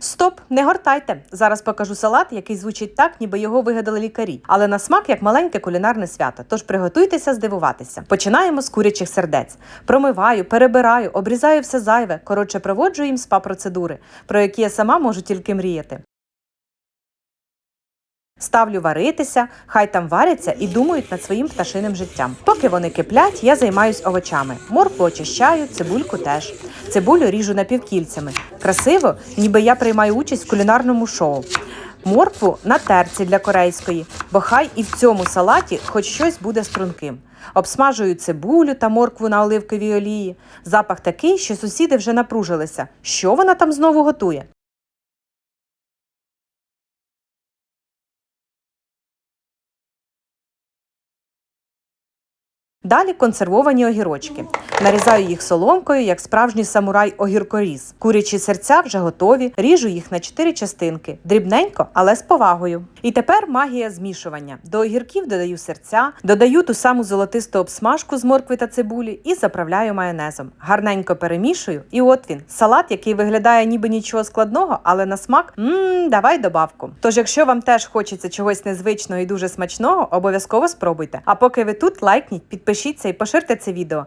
Стоп, не гортайте. Зараз покажу салат, який звучить так, ніби його вигадали лікарі, але на смак як маленьке кулінарне свято. Тож приготуйтеся здивуватися. Починаємо з курячих сердець. Промиваю, перебираю, обрізаю все зайве. Коротше, проводжу їм спа процедури, про які я сама можу тільки мріяти. Ставлю варитися, хай там варяться і думають над своїм пташиним життям. Поки вони киплять, я займаюсь овочами. Моркву очищаю, цибульку теж. Цибулю ріжу напівкільцями. Красиво, ніби я приймаю участь в кулінарному шоу. Моркву на терці для корейської, бо хай і в цьому салаті хоч щось буде струнким. Обсмажую цибулю та моркву на оливковій олії. Запах такий, що сусіди вже напружилися. Що вона там знову готує? Далі консервовані огірочки. Нарізаю їх соломкою, як справжній самурай огіркоріз. Курячі серця вже готові, ріжу їх на чотири частинки, дрібненько, але з повагою. І тепер магія змішування. До огірків додаю серця, додаю ту саму золотисту обсмажку з моркви та цибулі і заправляю майонезом. Гарненько перемішую, і от він салат, який виглядає ніби нічого складного, але на смак мм, давай добавку. Тож, якщо вам теж хочеться чогось незвичного і дуже смачного, обов'язково спробуйте. А поки ви тут, лайкніть, підпишіться і поширте це відео.